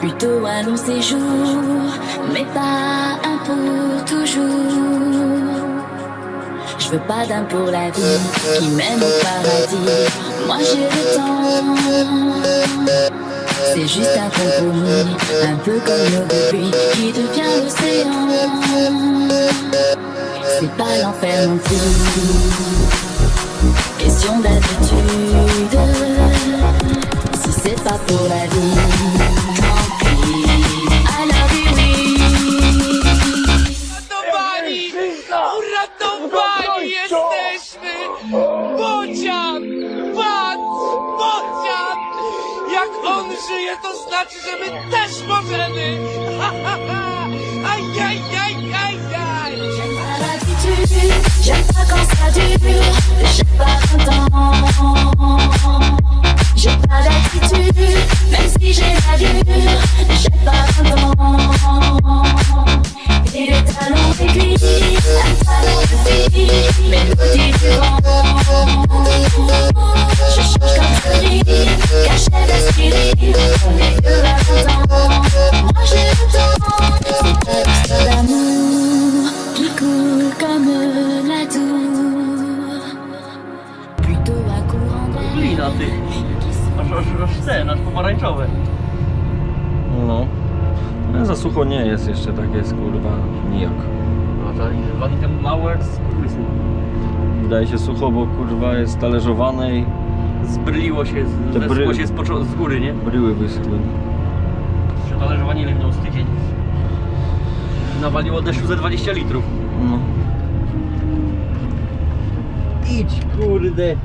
Plutôt un long séjour, mais pas un pour toujours. Je veux pas d'un pour la vie qui mène au paradis. Moi j'ai le temps. C'est juste un compromis, un peu comme l'eau de qui devient l'océan. C'est pas l'enfer non plus. Question d'attitude. Si c'est pas pour la vie, żyje, to znaczy, że my też możemy! Ha, ha, ha! Aj, aj, aj, aj! J'aime pas. Aż, aż, ten, aż pomarańczowe. No. No, Za sucho nie jest jeszcze, tak jest kurwa nijak. A ta dwa dni temu mało jak skurwysy. Wydaje się sucho, bo kurwa jest talerzowane i Zbryliło się, z- Te zeszło bry- się z, poczo- z góry, nie? bryły wyschły. Przetalerzowanie ile minął z tydzień. Nawaliło deszczu ze 20 litrów. No. Idź, kurde.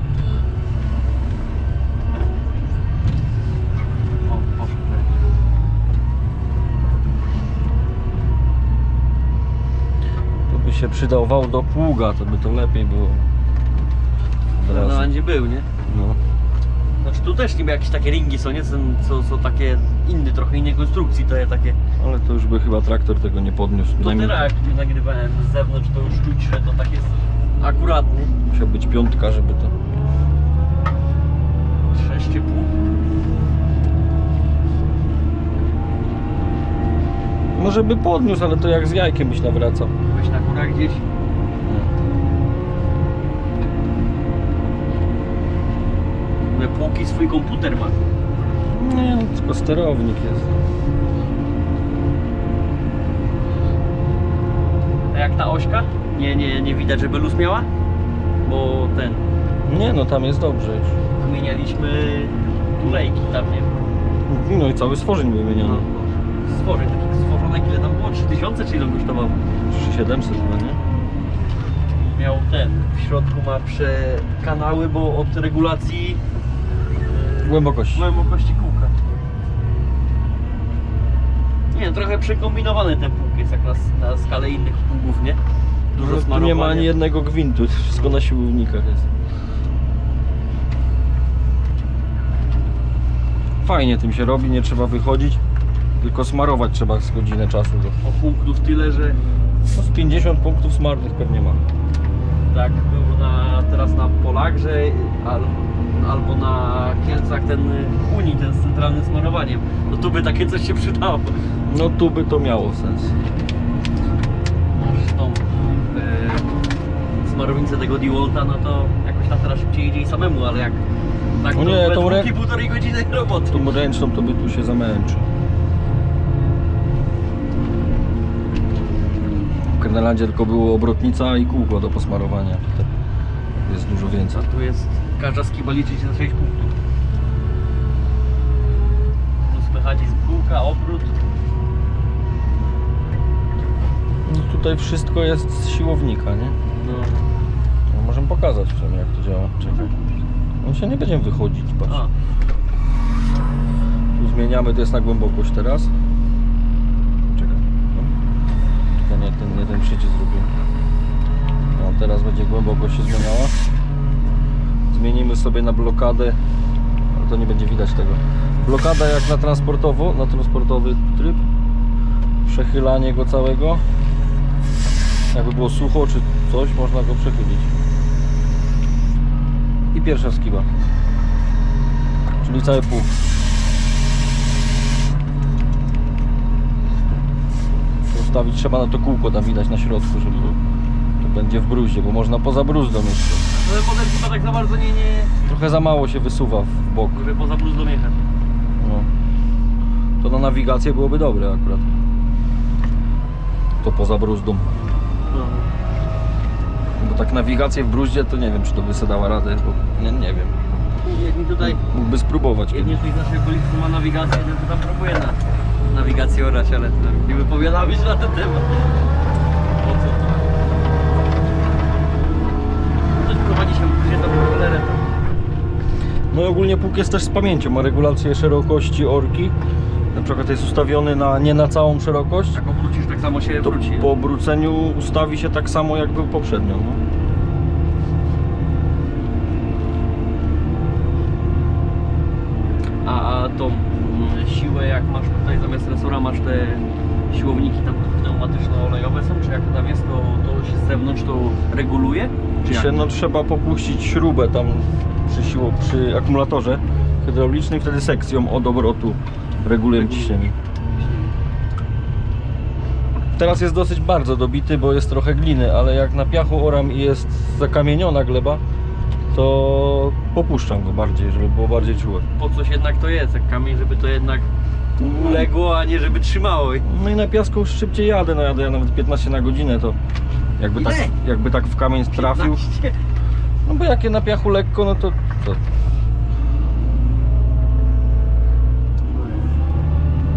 Się przydał wał do pługa, to by to lepiej było. Na razu. landzie był, nie? No. Znaczy tu też niby jakieś takie ringi są, nie? Co, co, co takie inne, trochę innej konstrukcji, to je takie... Ale to już by chyba traktor tego nie podniósł. To Najmniej teraz jak nagrywałem z zewnątrz, to już czuć, że to tak jest akuratny. musiał być piątka, żeby to... 6,5. Może by podniósł, ale to jak z jajkiem byś nawracał. Weź na górach gdzieś. We półki swój komputer ma. Nie, no, tylko sterownik jest. A jak ta ośka? Nie, nie, nie widać, żeby luz miała? Bo ten, Nie no, tam jest dobrze już. wymienialiśmy tulejki tam, nie? No i cały stworzeń wymieniony. Stworzeń, 2000 czy ile on kosztował? 700 chyba, nie? Miał ten, w środku ma kanały, bo od regulacji e, Głębokość. głębokości kółka. Nie wiem, trochę przekombinowany ten półki jest jak na, na skalę innych pługów, nie? Dużo no, Tu nie ma ani jednego gwintu, wszystko na siłownikach jest. Fajnie tym się robi, nie trzeba wychodzić tylko smarować trzeba z godzinę czasu. To- O punktów tyle, że No z 50 punktów smarnych pewnie ma. tak był na, teraz na Polak, że al, albo na Kielcach ten Uni, ten z centralnym smarowaniem. No tu by takie coś się przydało. No tu by to miało sens. Masz tą e, smarownicę tego DeWalta, no to jakoś tam teraz szybciej idzie i samemu, ale jak tak O to nie, we tą dwóch i półtorej godziny roboty. Tą ręczną to by tu się zamęczył. W Kernelandzie tylko było obrotnica i kółko do posmarowania. Tutaj jest dużo więcej. A tu jest każda skiba liczyć na 6 punktów. Plus mechanizm kółka, obrót. No tutaj wszystko jest z siłownika, nie? No, No, możemy pokazać w sumie jak to działa. Czekaj. On się nie będziemy wychodzić, patrz. a, Tu zmieniamy, to jest na głębokość teraz. jeden sieci zrobiłem. A no, teraz będzie głęboko się zmieniała. Zmienimy sobie na blokadę, ale to nie będzie widać tego. Blokada jak na transportowo, na transportowy tryb. Przechylanie go całego. Jakby było sucho czy coś, można go przechylić. I pierwsza skiba. Czyli cały pół. Ustawić trzeba na to kółko tam widać na środku, żeby to będzie w bruździe, bo można poza bruzdą jeszcze. Ale potem chyba tak za bardzo nie, nie... Trochę za mało się wysuwa w bok. Żeby poza bruzdą jechać. No. To na nawigację byłoby dobre akurat. To poza bruzdą. No. Bo tak nawigację w bruździe to nie wiem, czy to by sobie dała radę, bo nie, nie wiem. Mi tutaj Mógłby spróbować jedni kiedyś. z naszych okolicy ma nawigację, jeden to tam próbuje na nawigację orać, ale to nie wypowiadamy się na ten temat. Po co to? Ktoś prowadzi się tam rowerem. No i ogólnie pług jest też z pamięcią, ma regulację szerokości orki. Na przykład jest ustawiony na, nie na całą szerokość, Jak obrócisz, tak samo się to wróci. po obróceniu ustawi się tak samo jak był poprzednio. No. A, a tą siłę jak masz tutaj zamiast resora masz te siłowniki tam pneumatyczno-olejowe są, czy jak to tam jest, to, to się z zewnątrz to reguluje? Czy Się, no, trzeba popuścić śrubę tam przy, siło, przy akumulatorze hydraulicznym, wtedy sekcją od obrotu reguluję ciśnienie. Teraz jest dosyć bardzo dobity, bo jest trochę gliny, ale jak na piachu oram i jest zakamieniona gleba, to popuszczam go bardziej, żeby było bardziej czułe. Po coś jednak to jest, jak kamień, żeby to jednak uległo, a nie żeby trzymało. No i na piasku już szybciej jadę, no jadę ja nawet 15 na godzinę, to jakby tak, Ile? jakby tak w kamień trafił, 15. no bo jak je na piachu lekko, no to, to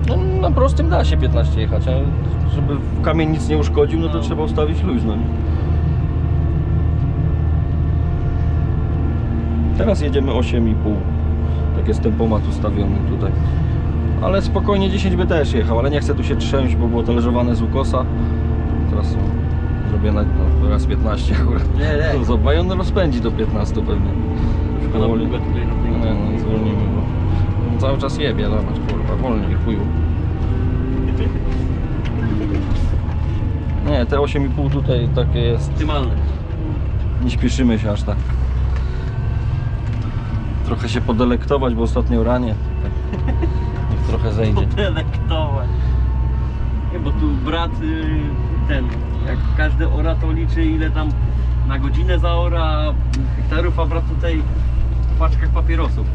no, na prostym da się 15 jechać, a żeby w kamień nic nie uszkodził, no to No. trzeba ustawić luźno. Nie? Teraz jedziemy 8,5. Tak jest tempomat ustawiony tutaj. Ale spokojnie 10 by też jechał, ale nie chcę tu się trzęść, bo było talerzowane z ukosa. Teraz zrobię na, no, raz 15 akurat. Nie, nie. To Zobacz, on rozpędzi do 15 pewnie. Szkoda pługę tutaj na. Nie no, zwolnimy, bo on cały czas jebie, zobacz, kurwa, wolniej, chuju. Nie, te 8,5 tutaj takie jest, Optymalne. nie śpieszymy się aż tak. Trochę się podelektować, bo ostatnio ranie. Trochę zejdzie. Delektować. Nie, bo tu brat y, ten, jak każdy ora to liczy ile tam na godzinę zaora hektarów, a brat tutaj w paczkach papierosów.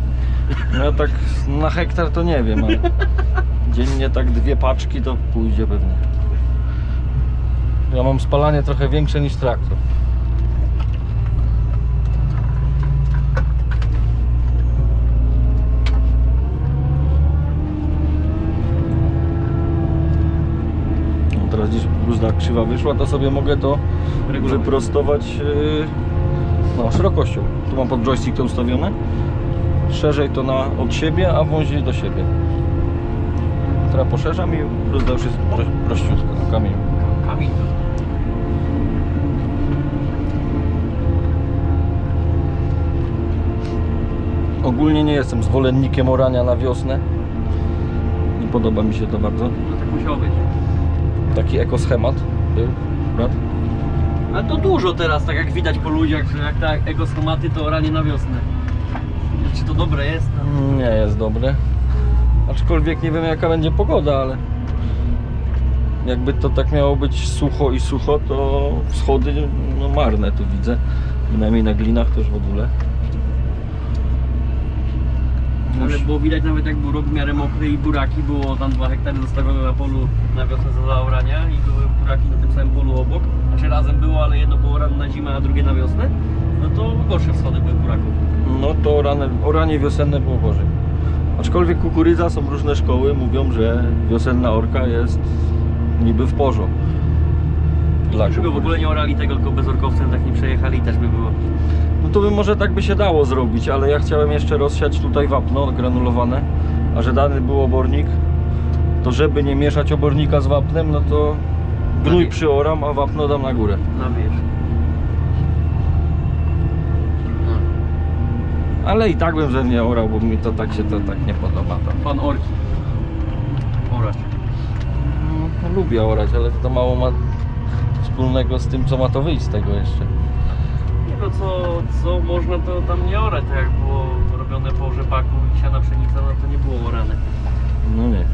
No ja tak na hektar to nie wiem, ale dziennie tak dwie paczki to pójdzie pewnie. Ja mam spalanie trochę większe niż traktor. Bluzna krzywa wyszła, to sobie mogę to Regulować. wyprostować yy, no, szerokością. Tu mam pod joystick to ustawione. Szerzej to na od siebie, a wąziej do siebie. Teraz poszerzam i bluzna już jest pro, prościutka na kamieniu. Kamień. Ogólnie nie jestem zwolennikiem orania na wiosnę. Nie podoba mi się to bardzo. No tak musiało być. Taki ekoschemat był, brat. Ale to dużo teraz, tak jak widać po ludziach, że jak tak ekoschematy to oranie na wiosnę. Czy to dobre jest? No. Nie jest dobry. Aczkolwiek nie wiem jaka będzie pogoda, ale jakby to tak miało być sucho i sucho, to wschody no marne tu widzę. Bynajmniej na glinach też w ogóle. Ale było widać nawet jak był rok w miarę mokry i buraki, było tam 2 hektary zostawione na polu na wiosnę do zaorania i były buraki na tym samym polu obok. Znaczy razem było, ale jedno było orane na zimę, a drugie na wiosnę. No to gorsze wschody były buraków. No to orane, oranie wiosenne było gorzej. Aczkolwiek kukurydza są różne szkoły, mówią, że wiosenna orka jest niby w porządku. Dla Żeby w ogóle nie orali tego, tylko bezorkowcem tak nie przejechali też by było. No to by może tak by się dało zrobić, ale ja chciałem jeszcze rozsiać tutaj wapno granulowane, a że dany był obornik, to żeby nie mieszać obornika z wapnem, no to gnój przyoram, a wapno dam na górę. Na wierzch. Ale i tak bym ze mnie orał, bo mi to tak się to tak nie podoba. To. Pan Orki. Orać. No, lubię orać, ale to mało ma wspólnego z tym, co ma to wyjść z tego jeszcze. Nie no, co, co można to tam nie orać, tak jak było robione po rzepaku i siana pszenica, no to nie było orane. No nie.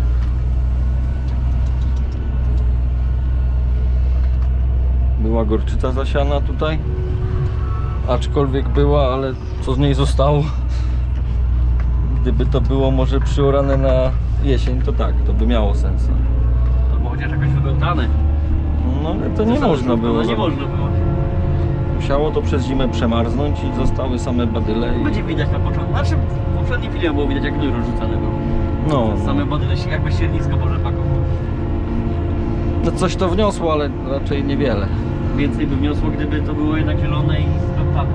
Była gorczyca zasiana tutaj. Aczkolwiek była, ale co z niej zostało? Gdyby to było może przyorane na jesień, to tak, to by miało sens. Albo chociaż jakoś wyglądane. No ale to nie można było. No nie zobacz. można było. Musiało to przez zimę przemarznąć i zostały same badyle. I... Będzie widać na początku. Znaczy w poprzednim filmie było widać jak gnój rozrzucany był. No, Same no. badyle jakby ściernisko po rzepaku. no coś to wniosło, ale raczej niewiele. Więcej by wniosło, gdyby to było jednak zielone i splątane.